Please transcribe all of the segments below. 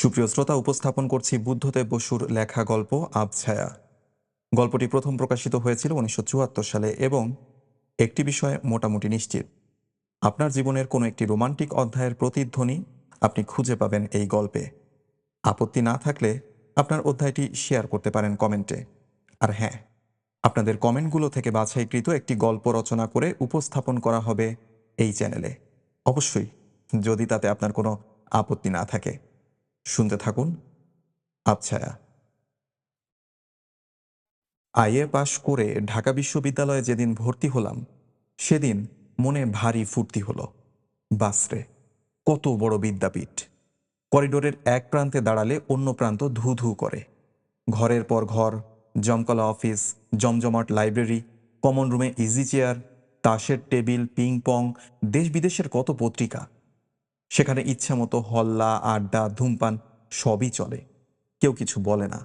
সুপ্রিয় শ্রোতা, উপস্থাপন করছি বুদ্ধদেব বসুর লেখা গল্প আবছায়া গল্পটি প্রথম প্রকাশিত হয়েছিল উনিশশো চুয়াত্তর সালে এবং একটি বিষয়ে মোটামুটি নিশ্চিত। আপনার জীবনের কোনো একটি রোমান্টিক অধ্যায়ের প্রতিধ্বনি আপনি খুঁজে পাবেন এই গল্পে। আপত্তি না থাকলে আপনার অধ্যায়টি শেয়ার করতে পারেন কমেন্টে। আর হ্যাঁ আপনাদের কমেন্টগুলো থেকে বাছাইকৃত একটি গল্প রচনা করে উপস্থাপন করা হবে এই চ্যানেলে। অবশ্যই, যদি তাতে আপনার কোনো আপত্তি না থাকে। শুনতে থাকুন। আবছায়া আইএ পাশ করে ঢাকা বিশ্ববিদ্যালয়ে যেদিন ভর্তি হলাম, সেদিন মনে ভারী ফুর্তি হলো। বাসরে কত বড় বিদ্যাপীঠ। করিডোরের এক প্রান্তে দাঁড়ালে অন্য প্রান্ত ধু ধু করে। ঘরের পর ঘর, জমকলা অফিস, জমজমাট library, common room easy chair, তাসের টেবিল পিং পং দেশ বিদেশের কত পত্রিকা। সেখানে ইচ্ছামতো হল্লা, আড্ডা, ধূমপান সবই চলে। কেউ কিছু বলে না।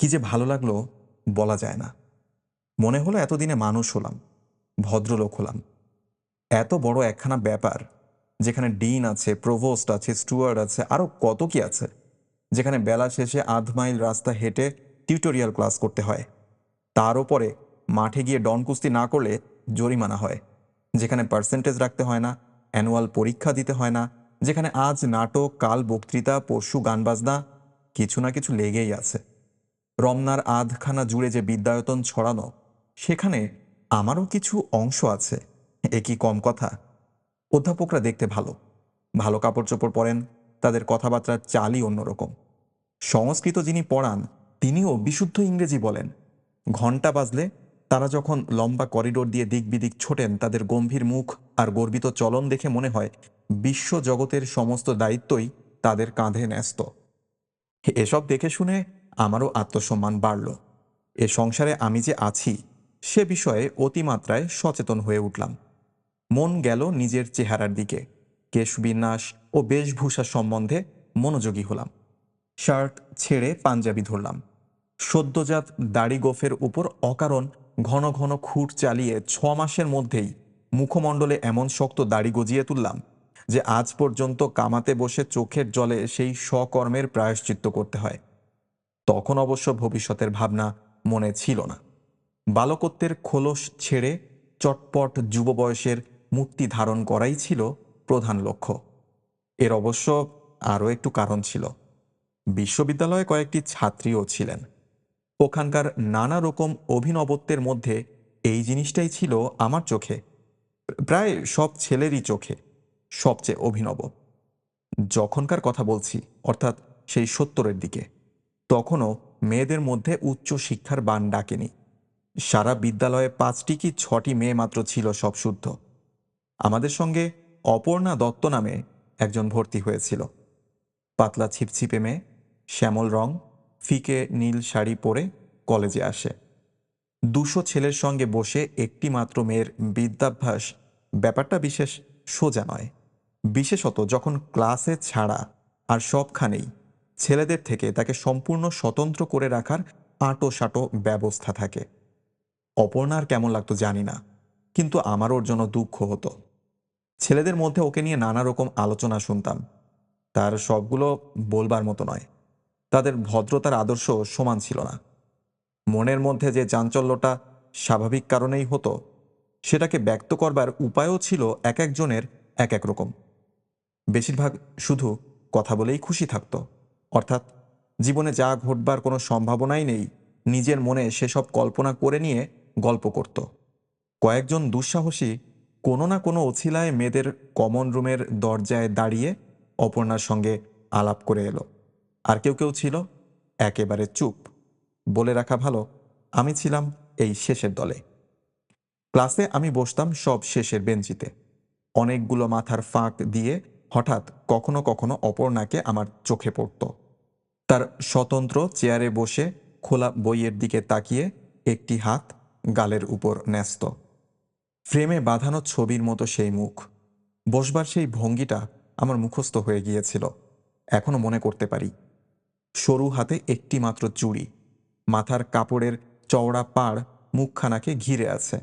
কি যে ভালো লাগল বলা যায় না। মনে হলো এতদিনে মানুষ হলাম, ভদ্রলোক হলাম। এত বড় একখানা ব্যাপার, যেখানে ডিন আছে, প্রভোস্ট আছে, স্টুয়ার্ড আছে আরও কত কি আছে, যেখানে বেলা শেষে আধ মাইল রাস্তা হেঁটে টিউটোরিয়াল ক্লাস করতে হয়। তার ওপরে মাঠে গিয়ে ডন কুস্তি না করলে জরিমানা হয়, যেখানে পার্সেন্টেজ রাখতে হয় না, অ্যানুয়াল পরীক্ষা দিতে হয় না যেখানে আজ নাটক, কাল বক্তৃতা, পরশু গান বাজনা কিছু না কিছু লেগেই আছে। রমনার আধখানা জুড়ে যে বিদ্যায়তন ছড়ানো, সেখানে আমারও কিছু অংশ আছে। এ কি কম কথা? অধ্যাপকরা দেখতে ভালো। ভালো কাপড় চোপড় পরেন, তাদের কথাবার্তার চালই অন্যরকম। সংস্কৃত যিনি পড়ান, তিনিও বিশুদ্ধ ইংরেজি বলেন। ঘণ্টা বাজলে তারা যখন লম্বা করিডোর দিয়ে দিক বিদিক ছোটেন, তাদের গম্ভীর মুখ আর গর্বিত চলন দেখে মনে হয় বিশ্ব জগতের সমস্ত দায়িত্বই তাদের কাঁধে ন্যস্ত। এসব দেখে শুনে আমারও আত্মসম্মান বাড়ল। এ সংসারে আমি যে আছি, সে বিষয়ে অতিমাত্রায় সচেতন হয়ে উঠলাম। মন গেল নিজের চেহারার দিকে। কেশ কেশবিন্যাস ও বেশভূষা সম্বন্ধে মনোযোগী হলাম। শার্ট ছেড়ে পাঞ্জাবি ধরলাম। সদ্যজাত দাড়ি গোফের উপর অকারণ ঘন ঘন খুঁট চালিয়ে ছ মাসের মধ্যেই মুখমণ্ডলে এমন শক্ত দাড়ি গজিয়ে তুললাম যে আজ পর্যন্ত কামাতে বসে চোখের জলে সেই স্বকর্মের প্রায়শ্চিত্ত করতে হয়। তখন অবশ্য ভবিষ্যতের ভাবনা মনে ছিল না। বালকত্বের খোলস ছেড়ে চটপট যুব বয়সের মূর্তি ধারণ করাই ছিল প্রধান লক্ষ্য। এর অবশ্য আরও একটু কারণ ছিল। বিশ্ববিদ্যালয়ে কয়েকটি ছাত্রীও ছিলেন। ওখানকার নানা রকম অভিনবত্বের মধ্যে এই জিনিসটাই ছিল আমার চোখে। প্রায় সব ছেলেরই চোখে। সবচেয়ে অভিনব। যখনকার কথা বলছি, অর্থাৎ সেই সত্তরের দিকে, তখনও মেয়েদের মধ্যে উচ্চ শিক্ষার বান ডাকেনি। সারা বিদ্যালয়ে পাঁচটি কি ছটি মেয়ে মাত্র ছিল সব শুদ্ধ। আমাদের সঙ্গে অপর্ণা দত্ত নামে একজন ভর্তি হয়েছিল। পাতলা ছিপছিপে মেয়ে, শ্যামল রং, ফিকে নীল শাড়ি পরে কলেজে আসে। দুশো ছেলের সঙ্গে বসে একটি মাত্র মেয়ের বিদ্যাভ্যাস, ব্যাপারটা বিশেষ সোজা নয়। বিশেষত যখন ক্লাসে ছাড়া আর সবখানেই ছেলেদের থেকে তাকে সম্পূর্ণ স্বতন্ত্র করে রাখার আঁটো সাঁটো ব্যবস্থা থাকে। অপর্ণার কেমন লাগতো জানি না, কিন্তু আমার ওর জন্য দুঃখ হতো। ছেলেদের মধ্যে ওকে নিয়ে নানা রকম আলোচনা শুনতাম। তার সবগুলো বলবার মতো নয়। তাদের ভদ্রতার আদর্শ সমান ছিল না। মনের মধ্যে যে চাঞ্চল্যটা স্বাভাবিক কারণেই হতো, সেটাকে ব্যক্ত করবার উপায়ও ছিল এক একজনের এক এক রকম। বেশিরভাগ শুধু কথা বলেই খুশি থাকতো। অর্থাৎ জীবনে যা ঘটবার কোনো সম্ভাবনাই নেই, নিজের মনে সেসব কল্পনা করে নিয়ে গল্প করত। কয়েকজন দুঃসাহসী কোনো না কোনো অছিলায় মেয়েদের কমন রুমের দরজায় দাঁড়িয়ে অপর্ণার সঙ্গে আলাপ করে এলো। আর কেউ কেউ ছিল একেবারে চুপ। বলে রাখা ভালো, আমি ছিলাম এই শেষের দলে। ক্লাসে আমি বসতাম সব শেষের বেঞ্চিতে। অনেকগুলো মাথার ফাঁক দিয়ে হঠাৎ কখনো কখনো অপর্ণাকে আমার চোখে পড়ত। তার স্বতন্ত্র চেয়ারে বসে খোলা বইয়ের দিকে তাকিয়ে একটি হাত গালের উপর ন্যস্ত। ফ্রেমে বাঁধানো ছবির মতো সেই মুখ। বসবার সেই ভঙ্গিটা আমার মুখস্থ হয়ে গিয়েছিল। এখনও মনে করতে পারি। সরু হাতে একটি মাত্র চুড়ি। মাথার কাপড়ের চওড়া পাড় মুখখানাকে ঘিরে আছে।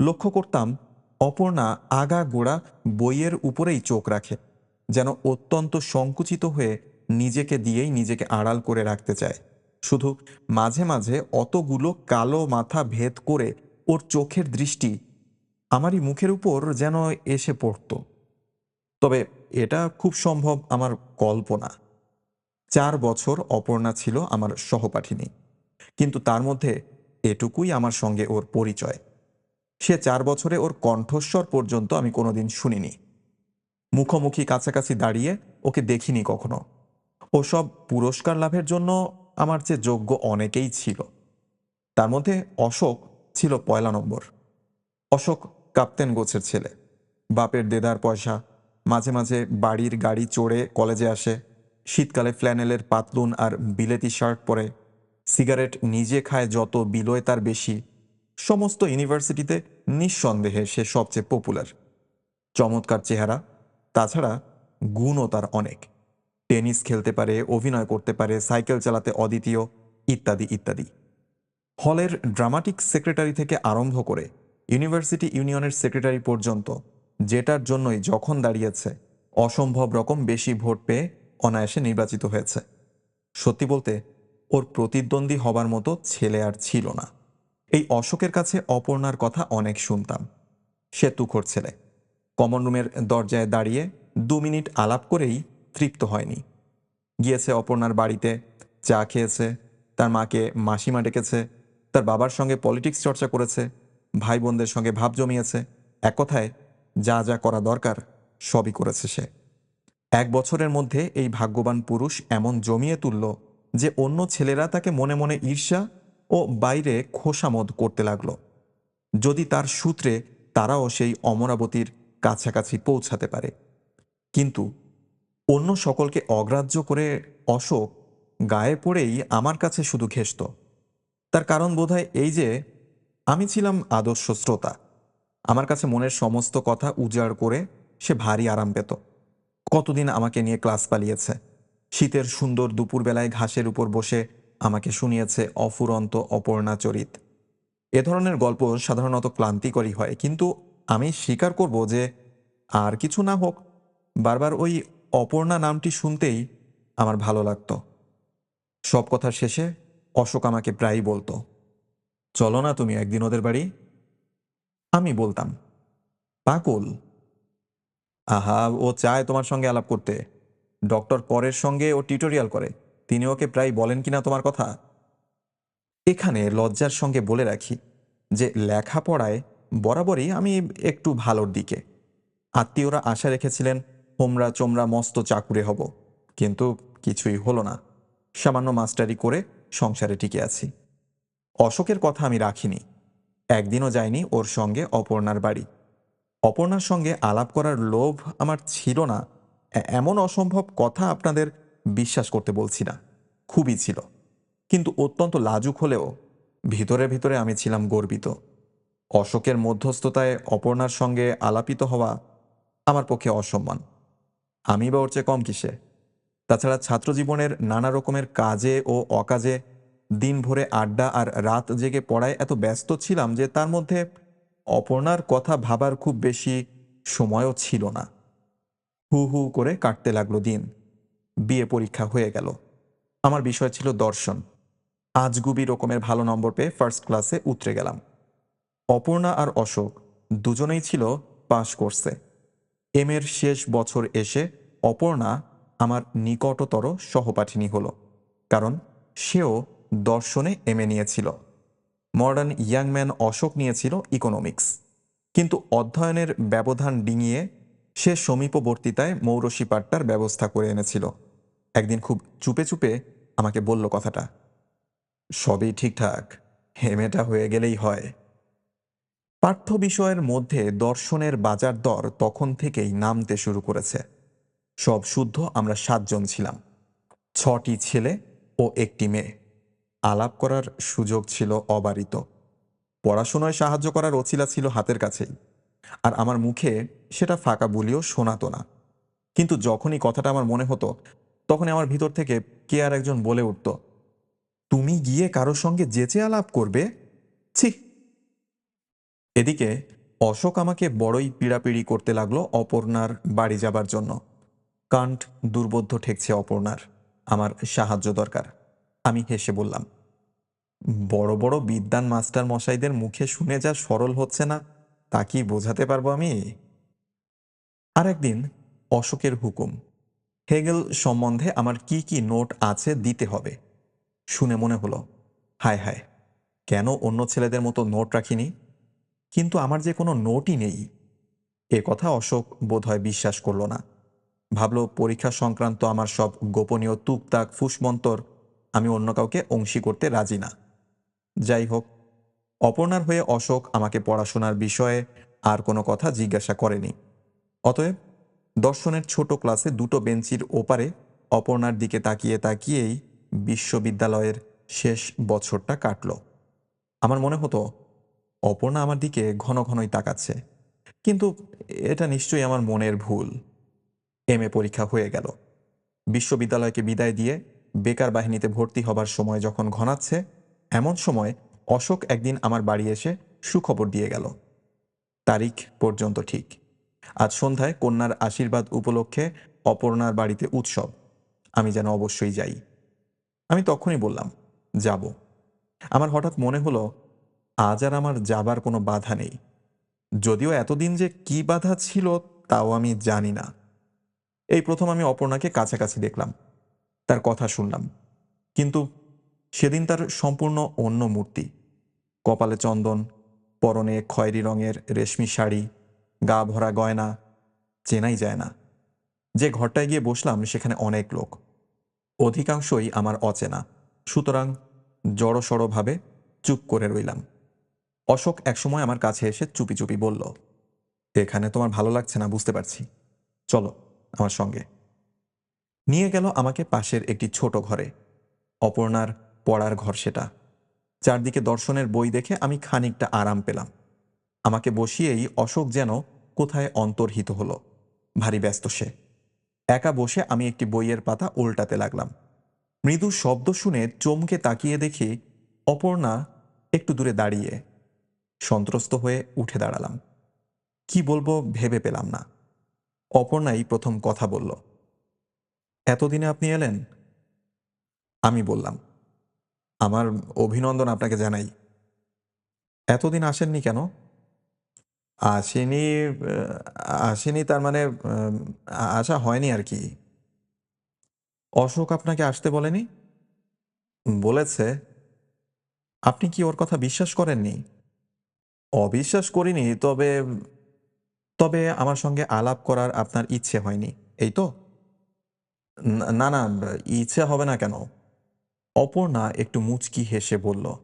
লক্ষ্য করতাম অপর্ণা আগা গোড়া বইয়ের উপরেই চোখ রাখে। যেন অত্যন্ত সংকুচিত হয়ে নিজেকে দিয়েই নিজেকে আড়াল করে রাখতে চায়। শুধু মাঝে মাঝে অতগুলো কালো মাথা ভেদ করে ওর চোখের দৃষ্টি আমারই মুখের উপর যেন এসে পড়তো। তবে এটা খুব সম্ভব আমার কল্পনা। চার বছর অপর্ণা ছিল আমার সহপাঠিনী। কিন্তু তার মধ্যে এটুকুই আমার সঙ্গে ওর পরিচয়। সে চার বছরে ওর কণ্ঠস্বর পর্যন্ত আমি কোনোদিন শুনিনি। মুখোমুখি কাছাকাছি দাঁড়িয়ে ওকে দেখিনি কখনো। ওসব পুরস্কার লাভের জন্য আমার যে যোগ্য অনেকেই ছিল। তার মধ্যে অশোক ছিল পয়লা নম্বর। অশোক কাপ্তেন গোছের ছেলে। বাপের দেদার পয়সা, মাঝে মাঝে বাড়ির গাড়ি চড়ে কলেজে আসে, শীতকালে ফ্ল্যানেলের পাতলুন আর বিলেতি শার্ট পরে, সিগারেট নিজে খায় যত বিলোয় তার বেশি, সমস্ত ইউনিভার্সিটিতে নিঃসন্দেহে সে সবচেয়ে পপুলার চমৎকার চেহারা তাছাড়া গুণও তার অনেক। টেনিস খেলতে পারে, অভিনয় করতে পারে, সাইকেল চালাতে অদ্বিতীয়, ইত্যাদি ইত্যাদি। হলের ড্রামাটিক সেক্রেটারি থেকে আরম্ভ করে ইউনিভার্সিটি ইউনিয়নের সেক্রেটারি পর্যন্ত যেটার জন্যই যখন দাঁড়িয়েছে, অসম্ভব রকম বেশি ভোট পেয়ে অনায়াসে নির্বাচিত হয়েছে। সত্যি বলতে, ওর প্রতিদ্বন্দ্বী হবার মতো ছেলে আর ছিল না। এই অশোকের কাছে অপর্ণার কথা অনেক শুনতাম। সে তুখোর ছেলে। কমন রুমের দরজায় দাঁড়িয়ে দু মিনিট আলাপ করেই তৃপ্ত হয়নি। গিয়েছে অপর্ণার বাড়িতে, চা খেয়েছে, তার মাকে মাসিমা ডেকেছে, তার বাবার সঙ্গে পলিটিক্স চর্চা করেছে ভাই বোনদের সঙ্গে ভাব জমিয়েছে, এক কথায় যা যা করা দরকার সবই করেছে সে। এক বছরের মধ্যে এই ভাগ্যবান পুরুষ এমন জমিয়ে তুলল যে অন্য ছেলেরা তাকে মনে মনে ঈর্ষা ও বাইরে খোসামদ করতে লাগল। যদি তার সূত্রে তারাও সেই অমরাবতীর কাছাকাছি পৌঁছাতে পারে। কিন্তু অন্য সকলকে অগ্রাহ্য করে অশোক গায়ে পড়েই আমার কাছে শুধু ঘেসত তার কারণ বোধহয় এই যে, আমি ছিলাম আদর্শ শ্রোতা। আমার কাছে মনের সমস্ত কথা উজাড় করে সে ভারী আরাম পেত। কতদিন আমাকে নিয়ে ক্লাস পালিয়েছে। শীতের সুন্দর দুপুরবেলায় ঘাসের উপর বসে আমাকে শুনিয়েছে অফুরন্ত অপর্ণাচরিত এ ধরনের গল্প সাধারণত ক্লান্তিকরই হয়, কিন্তু আমি স্বীকার করব যে আর কিছু না হোক, বারবার ওই অপর্ণা নামটি শুনতেই আমার ভালো লাগতো। সব কথা শেষে অশোক আমাকে প্রায়ই বলতো, চলো না তুমি একদিন ওদের বাড়ি? আমি বলতাম পাকুল আহা, ও চায় তোমার সঙ্গে আলাপ করতে। ডক্টর করের সঙ্গে ও টিউটোরিয়াল করে। তিনি ওকে প্রায় বলেন কিনা তোমার কথা? এখানে লজ্জার সঙ্গে বলে রাখি যে লেখাপড়ায় বরাবরই আমি একটু ভালোর দিকে। আত্মীয়রা আশা রেখেছিলেন হোমরা চোমরা মস্ত চাকুরে হব। কিন্তু কিছুই হলো না। সামান্য মাস্টারি করে সংসারে টিকে আছি। অশোকের কথা আমি রাখিনি। একদিনও যাইনি ওর সঙ্গে অপর্ণার বাড়ি। অপর্ণার সঙ্গে আলাপ করার লোভ আমার ছিল না। এমন অসম্ভব কথা আপনাদের বিশ্বাস করতে বলছি না। খুবই ছিল। কিন্তু অত্যন্ত লাজুক হলেও ভিতরে ভিতরে আমি ছিলাম গর্বিত। অশোকের মধ্যস্থতায় অপর্ণার সঙ্গে আলাপিত হওয়া আমার পক্ষে অসম্মান। আমি বা ওর চেয়ে কম কিসে? তাছাড়া ছাত্রজীবনের নানা রকমের কাজে ও অকাজে দিন ভরে আড্ডা আর রাত জেগে পড়ায় এত ব্যস্ত ছিলাম যে তার মধ্যে অপর্ণার কথা ভাবার খুব বেশি সময়ও ছিল না। হু হু করে কাটতে লাগল দিন। বিয়ে পরীক্ষা হয়ে গেল। আমার বিষয় ছিল দর্শন। আজগুবি রকমের ভালো নম্বর পেয়ে ফার্স্ট ক্লাসে উতরে গেলাম। অপর্ণা আর অশোক দুজনেই ছিল পাশ করছে। এম এর শেষ বছর এসে অপর্ণা আমার নিকটতর সহপাঠিনী হলো, কারণ সেও দর্শনে এম এ নিয়েছিল। মডার্ন ইয়াংম্যান অশোক নিয়েছিল ইকোনমিক্স। কিন্তু অধ্যয়নের ব্যবধান ডিঙিয়ে সে সমীপবর্তিতায় মৌরসী পাট্টার ব্যবস্থা করে এনেছিল। একদিন খুব চুপে চুপে আমাকে বলল কথাটা, সবই ঠিকঠাক, হেমেটা হয়ে গেলেই হয়। পাঠ্য বিষয়ের মধ্যে দর্শনের বাজার দর তখন থেকেই নামতে শুরু করেছে। সব শুদ্ধ আমরা সাতজন ছিলাম। ছটি ছেলে ও একটি মেয়ে। আলাপ করার সুযোগ ছিল অবারিত। পড়াশোনায় সাহায্য করার অছিলা ছিল হাতের কাছেই। আর আমার মুখে সেটা ফাঁকা বলিও শোনাতো না। কিন্তু যখনই কথাটা আমার মনে হতো, তখনই আমার ভিতর থেকে কে আর একজন বলে উঠত, তুমি গিয়ে কারোর সঙ্গে যেচে আলাপ করবে? ছি! এদিকে অশোক আমাকে বড়ই পীড়াপিড়ি করতে লাগল অপর্ণার বাড়ি যাবার জন্য। কান্ট দুর্বোধ্য ঠেকছে অপর্ণার। আমার সাহায্য দরকার। আমি হেসে বললাম, বড় বড় বিদ্যান মাস্টার মশাইদের মুখে শুনে যা সরল হচ্ছে না, তা কি বোঝাতে পারব আমি? আর একদিন অশোকের হুকুম, হেগেল সম্বন্ধে আমার কি কি নোট আছে দিতে হবে। শুনে মনে হলো, হায় হায়, কেন অন্য ছেলেদের মতো নোট রাখিনি? কিন্তু আমার যে কোনো নোটই নেই। এ কথা অশোক বোধহয় বিশ্বাস করল না। ভাবল, পরীক্ষা সংক্রান্ত আমার সব গোপনীয় তুকতাক, ফুসমন্তর আমি অন্য কাউকে অংশী করতে রাজি না। যাই হোক, অপর্ণার হয়ে অশোক আমাকে পড়াশোনার বিষয়ে আর কোনো কথা জিজ্ঞাসা করেনি। অতএব দর্শনের ছোট ক্লাসে দুটো বেঞ্চির ওপারে অপর্ণার দিকে তাকিয়ে তাকিয়েই বিশ্ববিদ্যালয়ের শেষ বছরটা কাটল। আমার মনে হতো অপর্ণা আমার দিকে ঘন ঘনই তাকাচ্ছে। কিন্তু এটা নিশ্চয়ই আমার মনের ভুল। এম এ পরীক্ষা হয়ে গেল। বিশ্ববিদ্যালয়কে বিদায় দিয়ে বেকার বাহিনীতে ভর্তি হবার সময় যখন ঘনাচ্ছে, এমন সময় অশোক একদিন আমার বাড়ি এসে সুখবর দিয়ে গেল। তারিখ পর্যন্ত ঠিক। আজ সন্ধ্যায় কন্যার আশীর্বাদ উপলক্ষে অপর্ণার বাড়িতে উৎসব। আমি যেন অবশ্যই যাই। আমি তখনই বললাম, যাব। আমার হঠাৎ মনে হলো আজ আর আমার যাবার কোনো বাধা নেই। যদিও এতদিন যে কি বাধা ছিল তাও আমি জানি না। এই প্রথম আমি অপর্ণাকে কাছাকাছি দেখলাম। তার কথা শুনলাম। কিন্তু সেদিন তার সম্পূর্ণ অন্য মূর্তি। কপালে চন্দন, পরনে খয়েরি রঙের রেশমি শাড়ি, গা ভরা গয়না, চেনাই যায় না। যে ঘরটায় গিয়ে বসলাম সেখানে অনেক লোক। অধিকাংশই আমার অচেনা। সুতরাং জড়সড়ভাবে চুপ করে রইলাম। অশোক একসময় আমার কাছে এসে চুপি চুপি বলল, এখানে তোমার ভালো লাগছে না, বুঝতে পারছি। চলো আমার সঙ্গে। নিয়ে গেল আমাকে পাশের একটি ছোট ঘরে। অপর্ণার পড়ার ঘর সেটা। চারদিকে দর্শনের বই দেখে আমি খানিকটা আরাম পেলাম। আমাকে বসিয়েই অশোক যেন কোথায় অন্তর্হিত হলো। ভারী ব্যস্ত সে। একা বসে আমি একটি বইয়ের পাতা উল্টাতে লাগলাম। মৃদু শব্দ শুনে চমকে তাকিয়ে দেখি অপর্ণা একটু দূরে দাঁড়িয়ে সন্ত্রস্ত হয়ে উঠে দাঁড়ালাম। কি বলব ভেবে পেলাম না। অপর্ণাই প্রথম কথা বলল, এতদিনে আপনি এলেন? আমি বললাম, আমার অভিনন্দন আপনাকে জানাই। এতদিন আসেননি কেন? আসেনি আসেনি তার মানে আসা হয়নি আর কি। অশোক আপনাকে আসতে বলেনি? বলেছে। আপনি কি ওর কথা বিশ্বাস করেননি? অবিশ্বাস করিনি, তবে তবে আমার সঙ্গে আলাপ করার আপনার ইচ্ছে হয়নি। এই তো? না না, ইচ্ছে হবে না কেন? অপর্ণা একটু মুচকি হেসে বলল,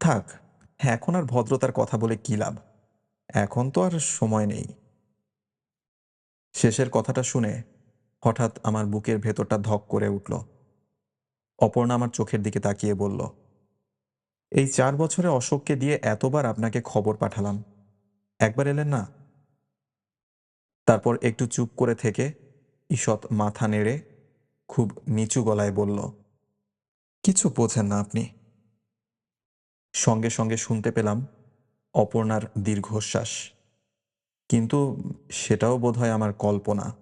থাক, এখন আর ভদ্রতার কথা বলে কি লাভ? এখন তো আর সময় নেই। শেষের কথাটা শুনে হঠাৎ আমার বুকের ভেতরটা ধক করে উঠল। অপর্ণা আমার চোখের দিকে তাকিয়ে বলল এই চার বছরে অশোককে দিয়ে এতবার আপনাকে খবর পাঠালাম। একবার এলেন না? তারপর একটু চুপ করে থেকে ঈষৎ মাথা নেড়ে খুব নিচু গলায় বলল, কিছু বোঝেন না আপনি। সঙ্গে সঙ্গে শুনতে পেলাম অপর্ণার দীর্ঘশ্বাস। কিন্তু সেটাও বোধহয় আমার কল্পনা।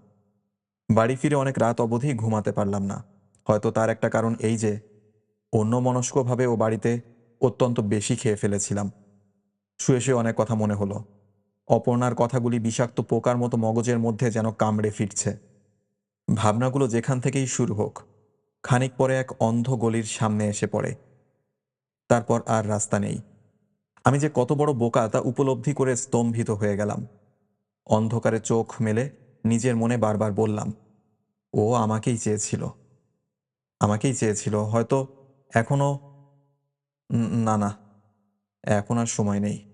বাড়ি ফিরে অনেক রাত অবধি ঘুমাতে পারলাম না। হয়তো তার একটা কারণ এই যে অন্য মনস্কভাবে ও বাড়িতে অত্যন্ত বেশি খেয়ে ফেলেছিলাম। শুয়ে শুয়ে অনেক কথা মনে হলো। অপর্ণার কথাগুলি বিষাক্ত পোকার মতো মগজের মধ্যে যেন কামড়ে ফিরছে। ভাবনাগুলো যেখান থেকেই শুরু হোক, খানিক পরে এক অন্ধ গলির সামনে এসে পড়ে। তারপর আর রাস্তা নেই। আমি যে কত বড় বোকা তা উপলব্ধি করে স্তম্ভিত হয়ে গেলাম। অন্ধকারে চোখ মেলে নিজের মনে বারবার বললাম, ও আমাকেই চেয়েছিল। আমাকেই চেয়েছিল, হয়তো এখনও না না। এখন আর সময় নেই।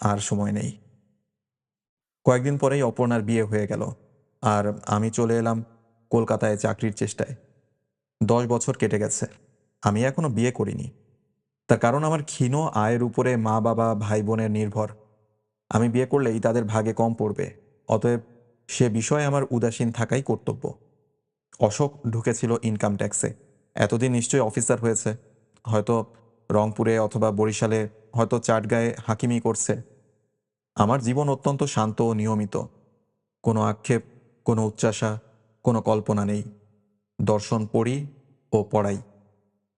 আর সময় নেই। কয়েকদিন পরেই অপর্ণার বিয়ে হয়ে গেল। আর আমি চলে এলাম কলকাতায় চাকরির চেষ্টায়। দশ বছর কেটে গেছে। আমি এখনও বিয়ে করিনি। তার কারণ আমার ক্ষীণ আয়ের উপরে মা, বাবা, ভাই, বোনের নির্ভর। আমি বিয়ে করলেই তাদের ভাগে কম পড়বে। অতএব সে বিষয়ে আমার উদাসীন থাকাই কর্তব্য। অশোক ঢুকেছিল ইনকাম ট্যাক্সে এতদিন নিশ্চয়ই অফিসার হয়েছে। হয়তো রংপুরে অথবা বরিশালে হয়তো চাটগায়ে হাকিমি করছে। আমার জীবন অত্যন্ত শান্ত ও নিয়মিত। কোনো আক্ষেপ, কোনো উচ্চাসা কোনো কল্পনা নেই। দর্শন পড়ি ও পড়াই।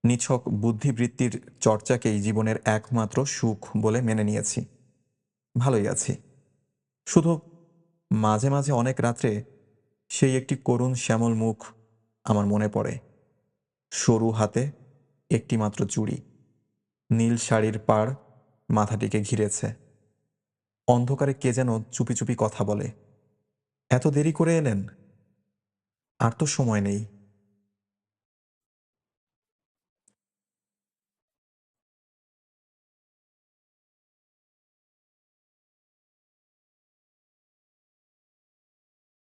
নিছক বুদ্ধিবৃত্তির চর্চাকেই জীবনের একমাত্র সুখ বলে মেনে নিয়েছি। ভালোই আছি। শুধু মাঝে মাঝে অনেক রাত্রে সেই একটি করুণ শ্যামল মুখ আমার মনে পড়ে। সরু হাতে একটি মাত্র চুড়ি। নীল শাড়ির পাড় মাথাটিকে ঘিরেছে। অন্ধকারে কে যেন চুপি চুপি কথা বলে, এত দেরি করে এলেন? আর তো সময় নেই।